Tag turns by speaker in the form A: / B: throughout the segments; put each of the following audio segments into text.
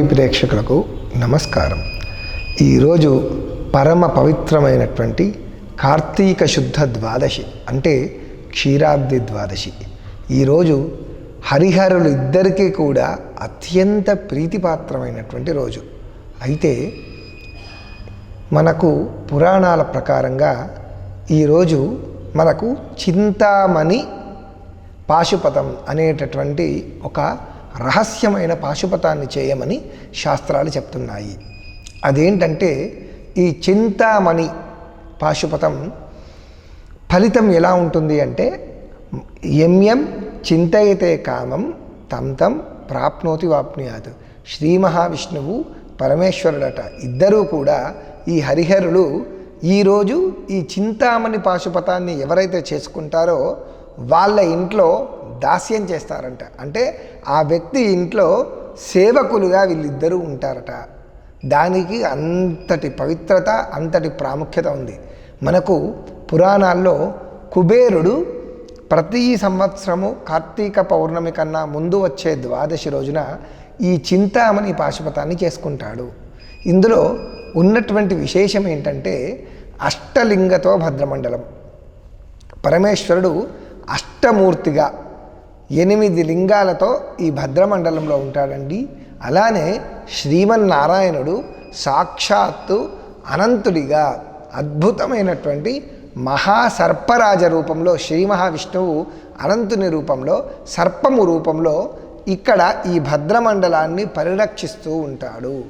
A: TV ప్రేక్షకులకు నమస్కారం. ఈరోజు పరమ పవిత్రమైనటువంటి కార్తీక శుద్ధ ద్వాదశి అంటే క్షీరాబ్ది ద్వాదశి. ఈరోజు హరిహరులు ఇద్దరికీ కూడా అత్యంత ప్రీతిపాత్రమైనటువంటి రోజు. అయితే మనకు పురాణాల ప్రకారంగా ఈరోజు మనకు చింతామణి పాశుపతం అనేటటువంటి ఒక రహస్యమైన పాశుపతాన్ని చేయమని శాస్త్రాలు చెప్తున్నాయి. అదేంటంటే ఈ చింతామణి పాశుపతం ఫలితం ఎలా ఉంటుంది అంటే ఎం చింతయతే కామం తం తం ప్రాప్నోతి వాప్నుయాత్. శ్రీ మహావిష్ణువు పరమేశ్వరుడట. ఇద్దరూ కూడా ఈ హరిహరులు ఈరోజు ఈ చింతామణి పాశుపతాన్ని ఎవరైతే చేసుకుంటారో వాళ్ళ ఇంట్లో దాస్యం చేస్తారంట. అంటే ఆ వ్యక్తి ఇంట్లో సేవకులుగా వీళ్ళిద్దరూ ఉంటారట. దానికి అంతటి పవిత్రత అంతటి ప్రాముఖ్యత ఉంది. మనకు పురాణాల్లో కుబేరుడు ప్రతి సంవత్సరము కార్తీక పౌర్ణమి కన్నా ముందు వచ్చే ద్వాదశి రోజున ఈ చింతామణి పాశుపతాన్ని చేసుకుంటాడు. ఇందులో ఉన్నటువంటి విశేషం ఏంటంటే అష్టలింగతో భద్రమండలం. పరమేశ్వరుడు అష్టమూర్తిగా ఎనిమిది లింగాలతో ఈ భద్రమండలంలో ఉంటాడండి. అలానే శ్రీమన్నారాయణుడు సాక్షాత్తు అనంతుడిగా అద్భుతమైనటువంటి మహాసర్పరాజ రూపంలో శ్రీ మహావిష్ణువు అనంతుని రూపంలో సర్పము రూపంలో ఇక్కడ ఈ భద్రమండలాన్ని పరిరక్షిస్తూ ఉంటాడు.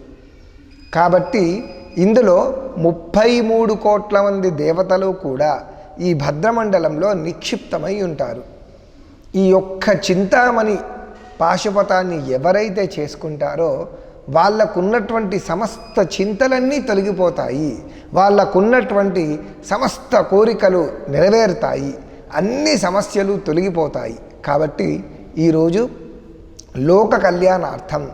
A: కాబట్టి ఇందులో ముప్పై మూడు కోట్ల మంది దేవతలు కూడా ఈ భద్రమండలంలో నిక్షిప్తమై ఉంటారు. ఈ యొక్క చింతామణి పాశుపతాన్ని ఎవరైతే చేసుకుంటారో వాళ్ళకున్నటువంటి సమస్త చింతలన్నీ తొలగిపోతాయి. వాళ్ళకున్నటువంటి సమస్త కోరికలు నెరవేరుతాయి. అన్ని సమస్యలు తొలగిపోతాయి. కాబట్టి ఈరోజు లోక కళ్యాణార్థం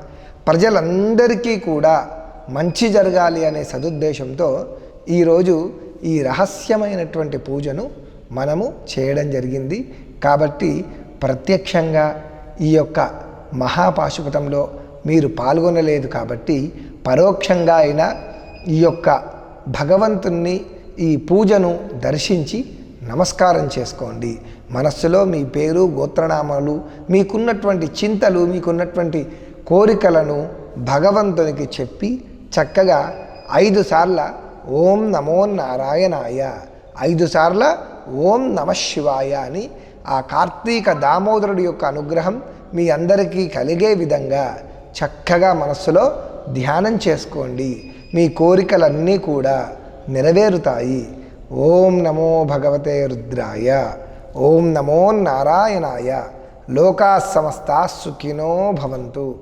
A: ప్రజలందరికీ కూడా మంచి జరగాలి అనే సదుద్దేశంతో ఈరోజు ఈ రహస్యమైనటువంటి పూజను మనము చేయడం జరిగింది. కాబట్టి ప్రత్యక్షంగా ఈ యొక్క మహాపాశుపతంలో మీరు పాల్గొనలేదు కాబట్టి పరోక్షంగా అయినా ఈ యొక్క భగవంతుణ్ణి ఈ పూజను దర్శించి నమస్కారం చేసుకోండి. మనస్సులో మీ పేరు గోత్రనామాలు మీకున్నటువంటి చింతలు మీకున్నటువంటి కోరికలను భగవంతునికి చెప్పి చక్కగా ఐదు సార్ల ఓం నమో నారాయణాయ ఐదు సార్ల ఓం నమ శివాయ అని ఆ కార్తీక దామోదరుడి యొక్క అనుగ్రహం మీ అందరికీ కలిగే విధంగా చక్కగా మనస్సులో ధ్యానం చేసుకోండి. మీ కోరికలన్నీ కూడా నెరవేరుతాయి. ఓం నమో భగవతే రుద్రాయ. ఓం నమో నారాయణాయ. లోకా సమస్త సుఖినో భవంతు.